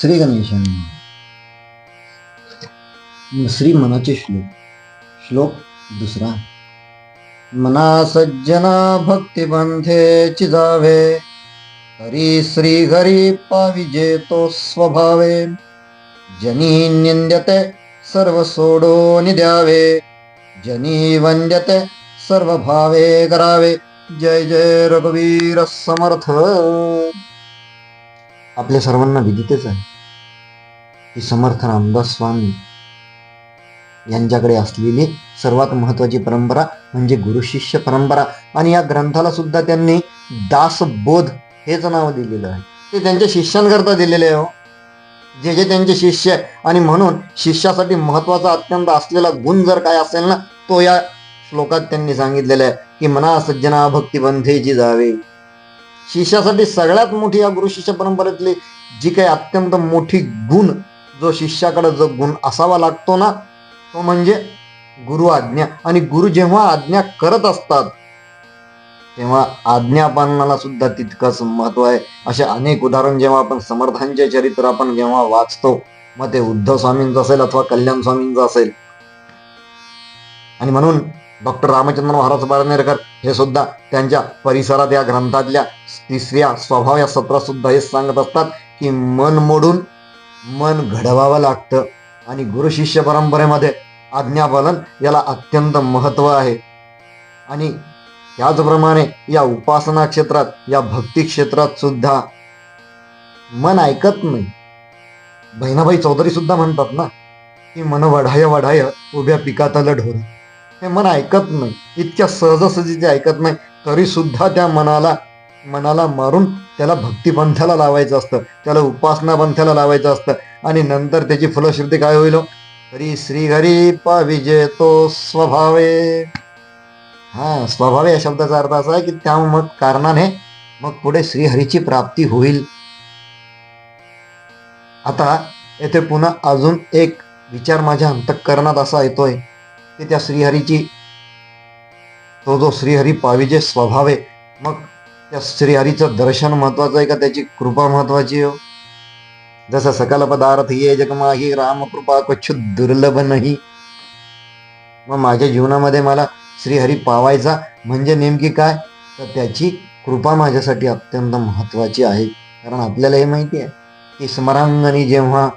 श्री गणेशन श्री मनाचे श्लोक. श्लोक दुसरा. मना सज्जना भक्तिबंधे चिजावे हरी श्री हरी पाविजे तो स्वभावे. जनी निंद्यते सर्व सोडो द्यावे जनी वंद्यते सर्व भावे करावे. जय जय रघुवीर समर्थ. आपल्या सर्वांना विदितच आहे. की समर्थ रामदास स्वामी यांच्याकडे असलेली सर्वात महत्वाची परंपरा म्हणजे गुरु शिष्य परंपरा. आणि या ग्रंथाला सुद्धा त्यांनी दासबोध हेच नाव दिलेलं आहे. ते त्यांच्या शिष्यांकरता दिलेले आहे हो. जे जे त्यांचे शिष्य आहे. आणि म्हणून शिष्यासाठी महत्त्वाचा अत्यंत असलेला गुण जर काय असेल ना तो या श्लोकात त्यांनी सांगितलेला आहे. की मना सज्जना भक्तिबंधेची जावे. शिष्यासाठी सगळ्यात मोठी या गुरु शिष्य परंपरेतली जी काही अत्यंत मोठी गुण जो शिष्याकडे जो गुण असावा लागतो ना तो म्हणजे गुरु आज्ञा. आणि गुरु जेव्हा आज्ञा करत असतात तेव्हा आज्ञापालनाला सुद्धा तितकंच महत्त्व आहे. असे अनेक उदाहरण जेव्हा आपण समर्थांचे चरित्र आपण जेव्हा वाचतो मग ते उद्धव स्वामींचं असेल अथवा कल्याण स्वामींचं असेल. आणि म्हणून डॉक्टर रामचंद्र महाराज बाळनेरकर हे सुद्धा त्यांच्या परिसरात या ग्रंथातल्या तिसऱ्या स्वभाव या सत्रात सुद्धा हेच सांगत असतात की मन मोडून मन घडवावं लागतं. आणि गुरु शिष्य परंपरेमध्ये आज्ञापालन याला अत्यंत महत्त्व आहे. आणि त्याचप्रमाणे या उपासना क्षेत्रात या भक्ती क्षेत्रात सुद्धा मन ऐकत नाही. बहिणाबाई चौधरी सुद्धा म्हणतात ना की मन वढाय वढाय उभ्या पिकात आलं ढोर. हे मन ऐकत नाही. इतक्या सहजासहजी ते ऐकत नाही. तरी सुद्धा त्या मनाला मनाला मारून त्याला भक्तिपंथाला लावायचं असतं. त्याला उपासना पंथाला लावायचं असतं. आणि नंतर त्याची फलश्रुती काय होईल हो? तरी श्रीहरी श्री विजेतो पाविजे तो स्वभावे. हा स्वभावे या शब्दाचा अर्थ असा आहे की त्या मग कारणाने मग पुढे श्रीहरीची प्राप्ती होईल. आता येथे पुन्हा अजून एक विचार माझ्या अंतःकरणात असा येतोय. की त्या श्रीहरीची तो जो श्रीहरी पाविजे स्वभाव आहे मग त्या श्रीहरीचं दर्शन महत्वाचं आहे का? त्याची कृपा महत्वाची आहे हो. जसं सकल पदार्थ ये जगमाही रामकृपा क्वचित दुर्लभ नाही. मग माझ्या जीवनामध्ये मला श्रीहरी पावायचा म्हणजे नेमकी काय? तर त्याची कृपा माझ्यासाठी अत्यंत महत्वाची आहे. कारण आपल्याला हे माहिती आहे की स्मरांगणी जेव्हा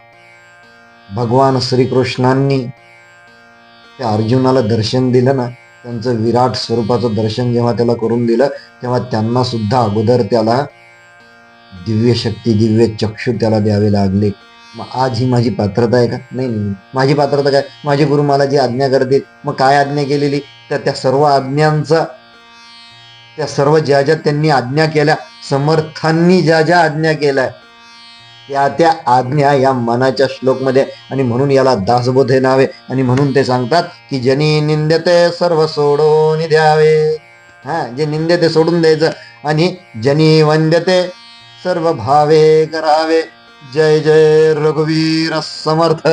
भगवान श्रीकृष्णांनी त्या अर्जुनाला दर्शन दिलं ना त्यांचं विराट स्वरूपाचं दर्शन जेव्हा त्याला करून दिलं तेव्हा त्यांना सुद्धा अगोदर त्याला दिव्य शक्ती दिव्य चक्षु त्याला द्यावे लागले. मग आज ही माझी पात्रता आहे का? नाही नाही. माझी पात्रता काय? माझे गुरु मला जी आज्ञा करतील. मग काय आज्ञा केलेली? तर त्या सर्व आज्ञांचा त्या सर्व ज्या ज्या त्यांनी आज्ञा केल्या समर्थांनी ज्या ज्या आज्ञा केल्या त्या त्या आज्ञा या मनाच्या श्लोकमध्ये. आणि म्हणून याला दासबोध हे नावे आणि म्हणून ते सांगतात की जनी निंदते सर्व सोडून द्यावे. हा जे निंदे ते सोडून द्यायचं. आणि जनी वंद्यते सर्व भावे करावे. जय जय रघुवीर समर्थ.